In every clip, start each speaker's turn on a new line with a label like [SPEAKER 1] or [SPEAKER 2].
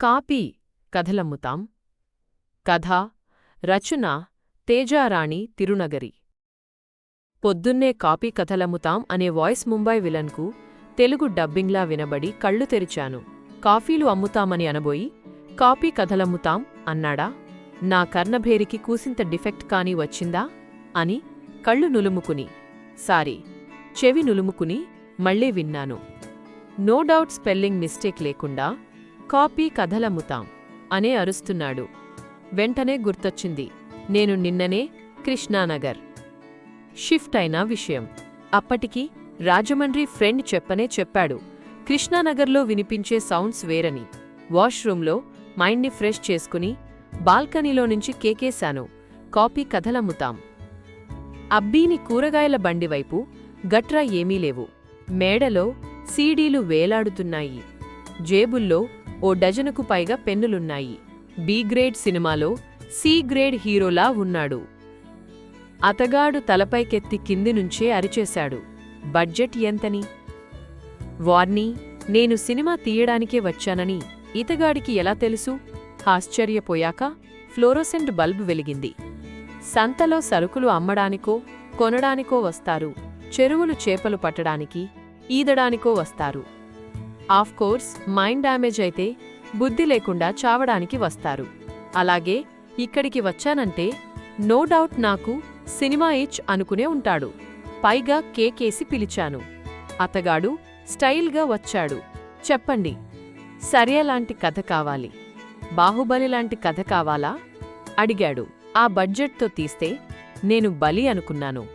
[SPEAKER 1] Copy కథలమ్ముతాం. కథ రచన తేజారాణి తిరునగరి. పొద్దున్నే copy కథలమ్ముతాం అనే వాయిస్ ముంబై విలన్కు తెలుగు డబ్బింగ్లా వినబడి కళ్ళు తెరిచాను. కాఫీలు అమ్ముతామని అనబోయి కాపీ కథలమ్ముతాం అన్నాడా? నా కర్ణభేరికి కూసింత డిఫెక్ట్ కాని వచ్చిందా? అని కళ్ళు నులుముకుని సారీ చెవి నులుముకుని మళ్ళీ విన్నాను. నో డౌట్ స్పెల్లింగ్ మిస్టేక్ లేకుండా కాపీ కథలమ్ముతాం అనే అరుస్తున్నాడు. వెంటనే గుర్తొచ్చింది నేను నిన్ననే కృష్ణానగర్. షిఫ్ట్ అయిన విషయం. అప్పటికి రాజమండ్రి ఫ్రెండ్ చెప్పనే చెప్పాడు. కృష్ణానగర్లో వినిపించే సౌండ్స్ వేరని. వాష్రూంలో మైండ్ని ఫ్రెష్ చేసుకుని బాల్కనీలో నుంచి కేకేశాను. కాపీ కథలమ్ముతాం. అబ్బీని కూరగాయల బండివైపు గట్రా ఏమీ లేవు. మేడలో సీడీలు వేలాడుతున్నాయి. జేబుల్లో ఓ డజనుకు పైగా పెన్నులున్నాయి. బి గ్రేడ్ సినిమాలో సి గ్రేడ్ హీరోలా ఉన్నాడు. అతగాడు తలపైకెత్తి కింది నుంచే అరిచేశాడు. బడ్జెట్ ఎంతని? వార్నీ నేను సినిమా తీయడానికే వచ్చానని ఇతగాడికి ఎలా తెలుసు? ఆశ్చర్యపోయాక ఫ్లోరోసెంట్ బల్బ్ వెలిగింది. సంతలో సరుకులు అమ్మడానికో కొనడానికో వస్తారు. చెరువులు చేపలు పట్టడానికి ఈదడానికో వస్తారు. ఆఫ్కోర్స్ మైండ్ డ్యామేజ్ అయితే బుద్ధి లేకుండా చావడానికి వస్తారు. అలాగే ఇక్కడికి వచ్చానంటే నో డౌట్ నాకు సినిమా ఇచ్ అనుకునే ఉంటాడు. పైగా కేకేసి పిలిచాను. అతగాడు స్టైల్గా వచ్చాడు. చెప్పండి సరియలాంటి కథ కావాలి? బాహుబలి లాంటి కథ కావాలా? అడిగాడు. ఆ బడ్జెట్తో తీస్తే నేను బలి అనుకున్నాను.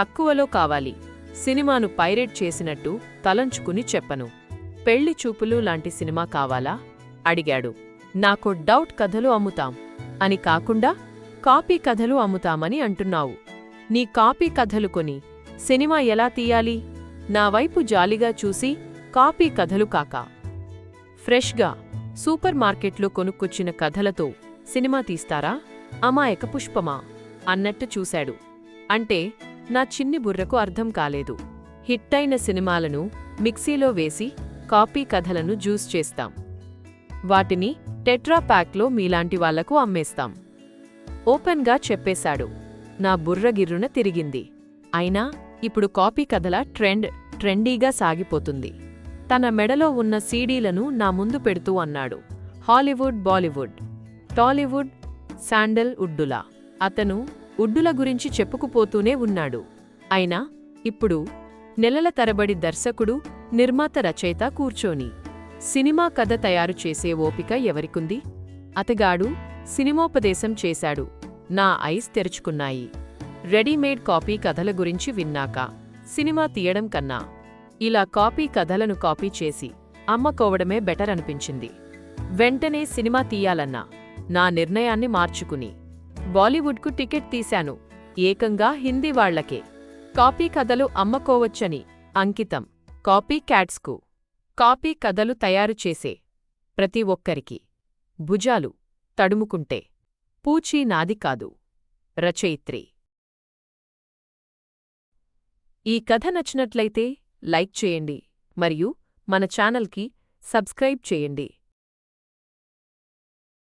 [SPEAKER 1] తక్కువలో కావాలి. సినిమాను పైరేట్ చేసినట్టు తలంచుకుని చెప్పను. పెళ్ళి చూపులు లాంటి సినిమా కావాలా? అడిగాడు. నాకు డౌట్ కథలు అమ్ముతాం. అని కాకుండా కాపీ కథలు అమ్ముతామని అంటున్నావు. నీ కాపీ కథలు కొని సినిమా ఎలా తీయాలి? నా వైపు జాలిగా చూసి కాపీ కథలు కాక. ఫ్రెష్గా సూపర్ మార్కెట్లో కొనుక్కొచ్చిన కథలతో సినిమా తీస్తారా? అమాయక పుష్పమా? అన్నట్టు చూశాడు. అంటే నా చిన్ని బుర్రకు అర్థం కాలేదు. హిట్టైన సినిమాలను మిక్సీలో వేసి కాపీ కథలను జ్యూస్ చేస్తాం. వాటిని టెట్రా ప్యాక్లో మీలాంటి వాళ్ళకు అమ్మేస్తాం. ఓపెన్గా చెప్పేశాడు. నా బుర్రగిర్రున తిరిగింది. అయినా ఇప్పుడు కాపీ కథల ట్రెండ్ ట్రెండీగా సాగిపోతుంది. తన మెడలో ఉన్న సీడీలను నా ముందు పెడుతూ అన్నాడు. Hollywood Bollywood. టాలీవుడ్ శాండల్ ఉడ్డులా. అతను ఉడ్డుల గురించి చెప్పుకుపోతూనే ఉన్నాడు. అయినా ఇప్పుడు నెలల తరబడి దర్శకుడు నిర్మాత రచయిత కూర్చోని. సినిమా కథ తయారు చేసే ఓపిక ఎవరికుంది? అతగాడు సినిమోపదేశం చేశాడు. నా ఐస్ తెరుచుకున్నాయి. రెడీమేడ్ కాపీ కథల గురించి విన్నాక సినిమా తీయడం కన్నా ఇలా కాపీ కథలను కాపీ చేసి అమ్మకోవడమే బెటర్ అనిపించింది. వెంటనే సినిమా తీయాలన్నా నా నిర్ణయాన్ని మార్చుకుని బాలీవుడ్కు టికెట్ తీశాను. ఏకంగా హిందీ వాళ్ళకే. కాపీ కథలు అమ్మకోవచ్చని అంకితం. కాపీ క్యాట్స్కు. కాపీ కథలు తయారు చేసే ప్రతి ఒక్కరికి భుజాలు తడుముకుంటే పూచీ నాది కాదు. రచయిత్రి. ఈ కథ నచ్చినట్లయితే లైక్ చేయండి మరియు మన ఛానల్కి సబ్స్క్రైబ్ చేయండి.